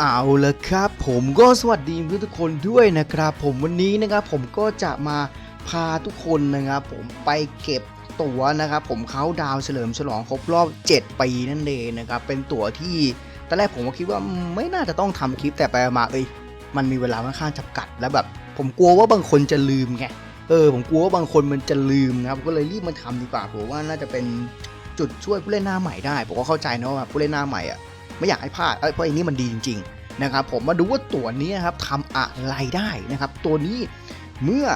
เอาละครับผมก็สวัสดีเพื่อนทุกคนด้วยนะครับ ผมวันนี้นะครับผมก็จะมาพาทุกคนนะครับ ผมไปเก็บตั๋วนะครับ ผมเขาดาวเฉลิมฉลองครบรอบ 7 ปีนั่นเองนะครับ เป็นตั๋วที่ตอนแรกผมก็คิดว่าไม่น่าจะต้องทำคลิปแต่ไปมาเอ้ยมันมีเวลาค่อนข้างจำกัดแล้วแบบ ผมกลัวว่าบางคนจะลืมไงเออผมกลัวว่าบางคนมันจะลืมนะครับก็เลยรีบมาทำดีกว่าผมว่าน่าจะเป็นจุดช่วยผู้เล่นหน้าใหม่ได้ผมก็เข้าใจนะว่าผู้เล่นหน้าใหม่อะ ไม่อยากให้พลาดเเพราะอันนี้มันดีจริงๆนะครับผมมาดูว่าตัวนี้ครับทำอะไรได้นะครับ ตัวนี้เมื่อ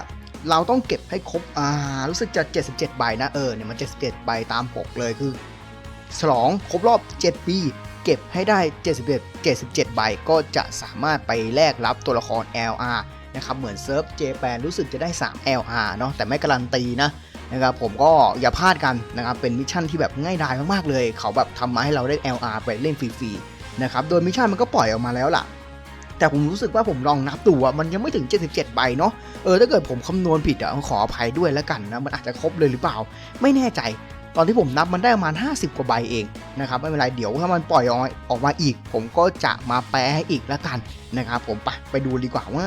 เราต้องเก็บให้ครบอ่ารู้สึกจะ 77 ใบนะเออเนี่ยมัน 77 ใบตามปกเลยคือฉลองครบรอบ 7 ปี เก็บให้ได้ 71 77 ใบก็จะสามารถไปแลกรับตัวละคร LR นะครับเหมือนเซิร์ฟเจแปนรู้สึกจะได้ 3 LR เนาะแต่ไม่การันตีนะ นะครับผมก็อย่าพลาดกันนะครับเป็นมิชชั่นที่แบบง่ายดายมากๆเลย เขาแบบทำมาให้เราได้ LR ไปเล่นฟรีๆนะครับโดยมิชชั่นมันก็ปล่อยออกมาแล้วล่ะ แต่ผมรู้สึกว่าผมลองนับดูอะมันยังไม่ถึง 77ใบเนาะเออถ้าเกิดผมคำนวณผิดอะขออภัยด้วยแล้วกันนะมันอาจจะครบเลยหรือเปล่า ไม่แน่ใจตอนที่ผมนับมันได้ประมาณ 50 กว่าใบเองนะครับไม่เป็นไรเดี๋ยวถ้ามันปล่อยออกออกมาอีก ผมก็จะมาแปลให้อีกแล้วกันนะครับผมไปไปดูดีกว่าว่า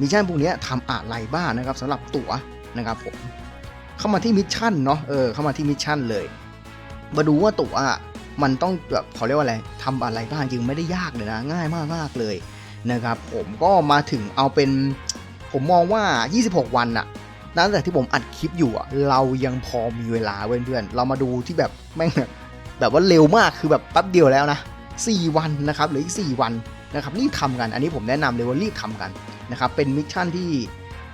มิชชั่นพวกนี้ทำอะไรบ้างนะครับสำหรับตั๋วนะครับผม เข้ามาที่มิชชั่นเนาะเออเข้ามาที่มิชชั่นเลย มาดูว่าตัวมันต้องแบบเขาเรียกว่าอะไรทำอะไรบ้างจริงไม่ได้ยากเลยนะ ง่ายมากมากเลยนะครับ ผมก็มาถึงเอาเป็นผมมองว่า 26 วันอะตั้งแต่ที่ผมอัดคลิปอยู่อะเรายังพอมีเวลาเพื่อนๆเรามาดูที่แบบแม่งแบบว่าเร็วมากคือแบบแป๊บเดียวแล้วนะ4วันนะครับเหรืออีก 4 วันนะครับรีบทำกัน อันนี้ผมแนะนำเลยว่ารีบทำกันนะครับเป็นมิชชั่นที่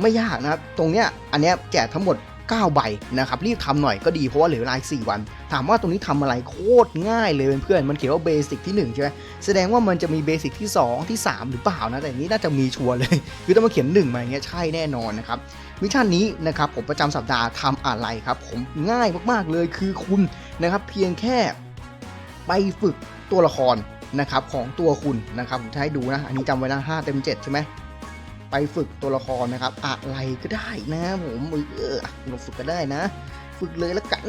ไม่ยากนะครับ ตรงเนี้ยอันเนี้ยแจกทั้งหมด 9 ใบนะครับรีบทำหน่อยก็ดีเพราะว่าเหลือเวลาอีก4วัน ถามว่าตรงนี้ทำอะไรโคตรง่ายเลยเพื่อนๆมันเขียนว่าเบสิกที่ 1 ใช่ไหมแสดงว่ามันจะมีเบสิกที่ 2 ที่ 3 หรือเปล่านะ แต่นี้น่าจะมีชัวร์เลย คือถ้ามาเขียน 1 มาอย่างเงี้ยใช่แน่นอนนะครับมิชชั่นนี้นะครับผมประจำสัปดาห์ทำอะไรครับ ผมง่ายมากๆเลยคือคุณนะครับเพียงแค่ไปฝึกตัวละครนะครับของตัวคุณนะครับผมจะให้ดูนะ อันนี้จำไว้นะ5เต็ม 7 ใช่ไหม ไปฝึกตัวละครนะครับ อะไรก็ได้นะผมเอออะลองฝึกก็ได้นะ ฝึกเลยแล้วกัน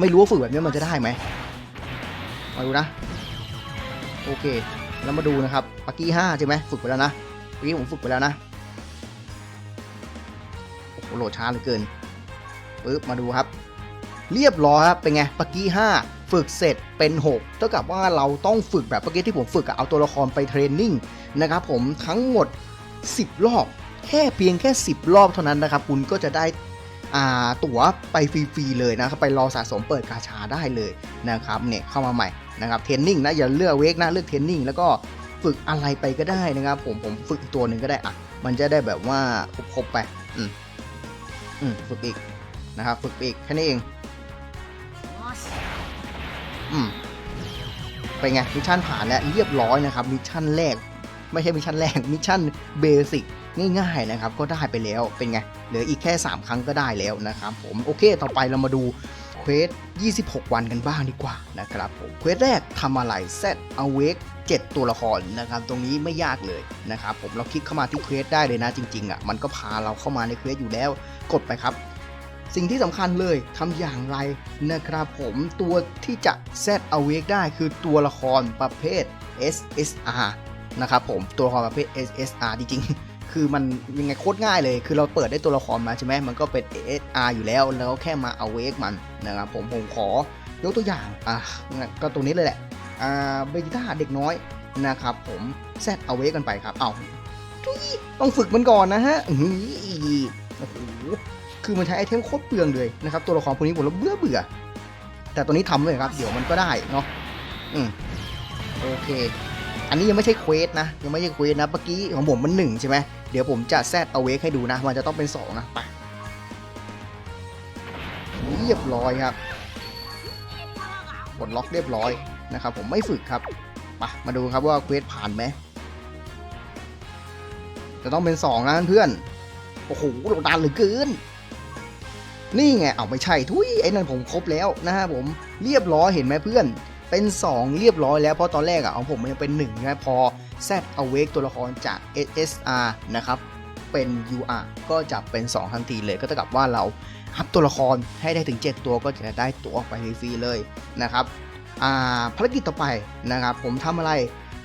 ไม่รู้ว่าฝึกแบบนี้มันจะได้ไหมมาดูนะ โอเค แล้วมาดูนะครับปักกี้ห้าใช่ไหมฝึกไปแล้วนะเมื่อกี้ผมฝึกไปแล้วนะโอ้โหโหลดช้าเหลือเกินปึ๊บมาดูครับ เรียบร้อยครับเป็นไงปักกี้ห้าฝึกเสร็จเป็น 6 เท่ากับว่าเราต้องฝึกแบบเมื่อกี้ที่ผมฝึกเอาตัวละครไปเทรนนิ่ง นะครับผมทั้งหมด 10 รอบ แค่เพียงแค่ 10 รอบเท่านั้นนะครับ คุณก็จะได้ตั๋วไปฟรีๆเลยนะครับไปรอสะสมเปิดกาชาได้เลยนะครับเนี่ยเข้ามาใหม่นะครับเทรนนิ่งนะอย่าเลือกเวกนะเลือกเทรนนิ่งแล้วก็ฝึกอะไรไปก็ได้นะครับ ผมผมฝึกอีกตัวหนึ่งก็ได้อะมันจะได้แบบว่าครบๆไปอืมอืมฝึกอีกนะครับฝึกอีกแค่นี้เองอืมเป็นไงมิชชั่นผ่านแล้วเรียบร้อยนะครับมิชชั่นแรก ไม่ใช่มิชชั่นแรกมิชชั่นเบสิกง่ายๆนะครับก็ได้ไปแล้วเป็นไงเหลืออีกแค่ 3 ครั้งก็ได้แล้วนะครับผมโอเคต่อไปเรามาดูเควส 26 วันกันบ้างดีกว่านะครับผมเควสแรกทำอะไร Set Awake 7 ตัวละครนะครับ ตรงนี้ไม่ยากเลยนะครับผมเราคลิกเข้ามาที่เควสได้เลยนะจริงๆอะมันก็พาเราเข้ามาในเควสอยู่แล้วกดไปครับ สิ่งที่สำคัญเลยทำอย่างไรนะครับผมตัวที่จะ set awake ได้คือตัวละครประเภท SSR นะครับผมตัวละครประเภท SSR จริงๆ คือมันยังไงโคตรง่ายเลย คือเราเปิดได้ตัวละครมาใช่ไหมมันก็เป็น SSR อยู่แล้ว แล้วแค่มา awake มันนะครับผมผมขอยกตัวอย่างอะก็ตรงนี้เลยแหละอ่าเบจิต้าเด็กน้อยนะครับผม set awake กันไปครับเอาทุยต้องฝึกมันก่อนนะฮะอือโอ้โหคือมันใช้ไอเทมโคตรเปลืองเลยนะครับตัวละครพวกนี้ผมแล้วเบื่อเบื่อ แต่ตัวนี้ทำเลยครับ เดี๋ยวมันก็ได้เนาะอืมโอเค อันนี้ยังไม่ใช่เควสนะ ยังไม่ใช่เควสนะเมื่อกี้ของผมมันหนึ่งใช่ไหมเดี๋ยวผมจะแซดเอาเวกให้ดูนะ มันจะต้องเป็นสองนะไปเรียบร้อยครับกดล็อกเรียบร้อยนะครับผมไม่ฝึกครับไปมาดูครับว่าเควสผ่านไหมจะต้องเป็นสองนะเพื่อนโอ้โหโดดดันเหลือเกินนี่ไงเอาไม่ใช่ทุยไอ้นั่นผมครบแล้วนะฮะผมเรียบร้อยเห็นไหมเพื่อน เป็น 2 เรียบร้อยแล้วเพราะตอนแรกอะของผมมันยังเป็น1นะพอ Z Awake ตัวละครจาก SSR นะครับ เป็น UR ก็จะเป็น 2 ทันทีเลยก็เท่ากับว่าเราอัพตัวละครให้ได้ถึง 7 ตัวก็จะได้ตัวออกไปฟรีๆเลยนะครับอ่าภารกิจต่อไปนะครับผมทำอะไร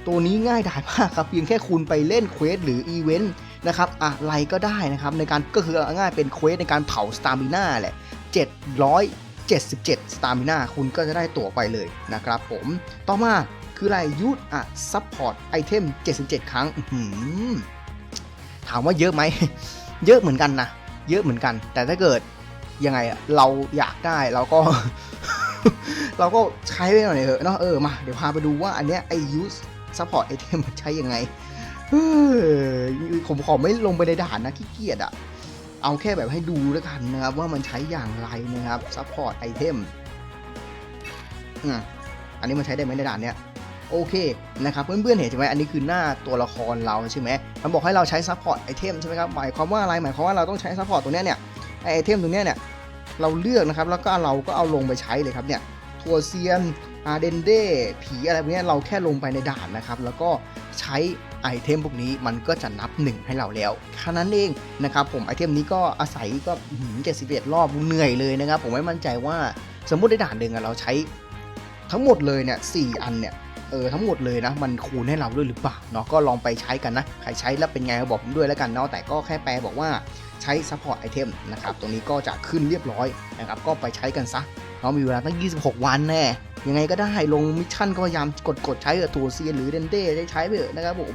ตัวนี้ง่ายดายมากครับเพียงแค่คุณไปเล่นเควสหรืออีเวนต์นะครับอะไรก็ได้นะครับในการก็คือง่ายเป็นเควสในการเผาสตามิน่าแหละ 777สตามิน่าคุณก็จะได้ตั๋วไปเลยนะครับผมต่อมาคืออะไรยูดอะซัพพอร์ตไอเทม77 ครั้งถามว่าเยอะไหม เยอะเหมือนกันนะ เยอะเหมือนกัน แต่ถ้าเกิดยังไงเราอยากได้เราก็ เราก็ใช้ไปหน่อยเถอะเนาะเออมาเดี๋ยวพาไปดูว่าอันเนี้ยไอยูสซัพพอร์ตไอเทมมันใช้ยังไงเฮ้ยผมขอไม่ลงไปในด่านนะขี้เกียจอะ เอาแค่แบบให้ดูแล้วกันนะครับ ว่ามันใช้อย่างไรนะครับซัพพอร์ตไอเทมอันนี้มันใช้ได้ไหมในด่านเนี้ยโอเคนะครับเพื่อนๆเห็นใช่ไหมอันนี้คือหน้าตัวละครเราใช่ไหมมันบอกให้เราใช้ซัพพอร์ตไอเทมใช่ไหมครับหมายความว่าอะไรหมายความว่าเราต้องใช้ซัพพอร์ตตัวเนี้ยเนี่ยไอเทมตัวเนี้ยเนี่ยเราเลือกนะครับแล้วก็เราก็เอาลงไปใช้เลยครับเนี่ยทัวเซียนอาเดนเดผีอะไรพวกนี้เราแค่ลงไปในด่านนะครับแล้วก็ใช้ ไอเทมพวกนี้มันก็จะนับ 1 ให้เราแล้วแค่นั้นเองนะครับผมไอเทมนี้ก็อาศัยก็เจ็ดสิบเอ็ดรอบเหนื่อยเลยนะครับผมไม่มั่นใจว่าสมมติในด่านหนึ่งเราใช้ทั้งหมดเลยเนี่ยสี่อันเนี่ยเออทั้งหมดเลยนะ มันคูณให้เราด้วยหรือเปล่าเนาะก็ลองไปใช้กันนะ ใครใช้แล้วเป็นไงบอกผมด้วยแล้วกันเนาะแต่ก็แค่แปลบอกว่าใช้ support item นะครับตรงนี้ก็จะขึ้นเรียบร้อยนะครับก็ไปใช้กันซะ เรามีเวลาตั้ง 26 วันแน่ยังไงก็ได้ลงมิชชั่นก็พยายามกดกดใช้เออตัวเซียนหรือเดนเด้ได้ใช้ไปเถอะนะครับผม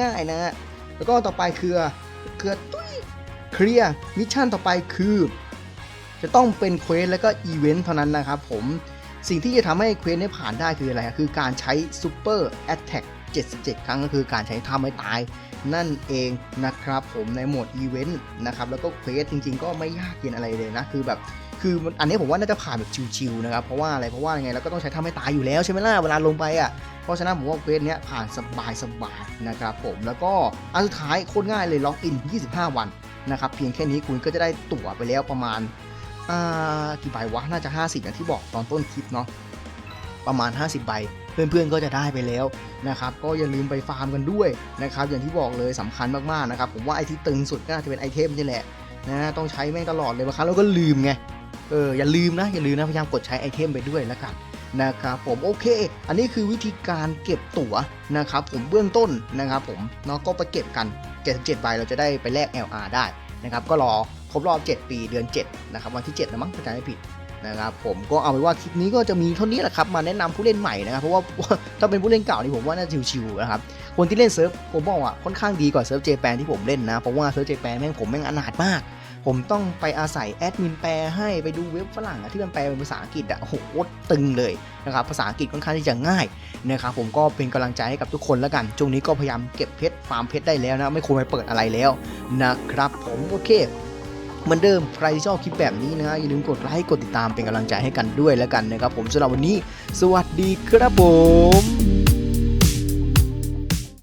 ง่ายๆนะฮะแล้วก็ต่อไปคือคือตุ้ยเคลียร์มิชชั่นต่อไปคือ จะต้องเป็นเควสแล้วก็อีเวนต์เท่านั้นนะครับผมสิ่งที่จะทำให้เควสนี้ผ่านได้คืออะไร คือการใช้ซูเปอร์แอตแทก77 ครั้งก็คือการใช้ท่าไม่ตาย นั่นเองนะครับผมในโหมดอีเวนต์นะครับแล้วก็เควสจริงๆ ก็ไม่ยากเย็นอะไรเลยนะ คือแบบ คือมันอันนี้ผมว่าน่าจะผ่านแบบชิวๆนะครับ เพราะว่าอะไร เพราะว่ายังไงเราก็ต้องใช้ท่าไม่ตายอยู่แล้วใช่ไหมล่ะ เวลาลงไปอะ เพราะฉะนั้นผมว่าเควสเนี้ยผ่านสบายสบายๆนะครับผม แล้วก็อันสุดท้ายโคตรง่ายเลยล็อกอิน 25 วันนะครับ เพียงแค่นี้คุณก็จะได้ตั๋วไปแล้วประมาณอ่ากี่ใบวะ น่าจะ 50อย่างที่บอกตอนต้นคลิปเนาะ ประมาณ 50 ใบ เพื่อนๆก็จะได้ไปแล้วนะครับ ก็อย่าลืมไปฟาร์มกันด้วยนะครับ อย่างที่บอกเลยสำคัญมากๆนะครับ ผมว่าไอที่ตึงสุดก็น่าจะเป็นไอเทมนี่แหละนะต้องใช้แม่งตลอดเลยบางครั้งเราก็ลืมไง เอออย่าลืมนะอย่าลืมนะพยายามกดใช้ไอเทมไปด้วยแล้วกันนะครับผมโอเค อันนี้คือวิธีการเก็บตั๋วนะครับผมเบื้องต้นนะครับผมเนาะก็ไปเก็บกัน77ใบเราจะได้ไปแลก LR ได้นะครับก็รอครบรอบ 7 ปีเดือน7นะครับวันที่7นะมั้งถ้าจำไม่ผิดนะครับผมก็เอาไว้ว่าคลิปนี้ก็จะมีเท่านี้แหละครับมาแนะนำผู้เล่นใหม่นะครับเพราะว่าถ้าเป็นผู้เล่นเก่านี่ผมว่าน่าจะชิวๆนะครับคนที่เล่นเซิร์ฟผมบอกว่าค่อนข้างดีกว่าเซิร์ฟเจแปนที่ผมเล่นนะเพราะว่าเซิร์ฟเจแปนแม่งผมแม่งอนาถมาก ผมต้องไปอาศัยแอดมินแปลให้ไปดูเว็บฝรั่งที่มันแปลเป็นภาษาอังกฤษอะโหตึงเลยนะครับภาษาอังกฤษค่อนข้างที่จะง่ายนะครับผมก็เป็นกำลังใจให้กับทุกคนแล้วกันช่วงนี้ก็พยายามเก็บเพชรฟาร์มเพชรได้แล้วนะไม่ควรไปเปิดอะไรแล้วนะครับผมโอเคเหมือนเดิมใครที่ชอบคลิปแบบนี้นะ อย่าลืมกดไลค์กดติดตามเป็นกำลังใจให้กันด้วยแล้วกันนะครับผมสำหรับวันนี้ สวัสดีครับผม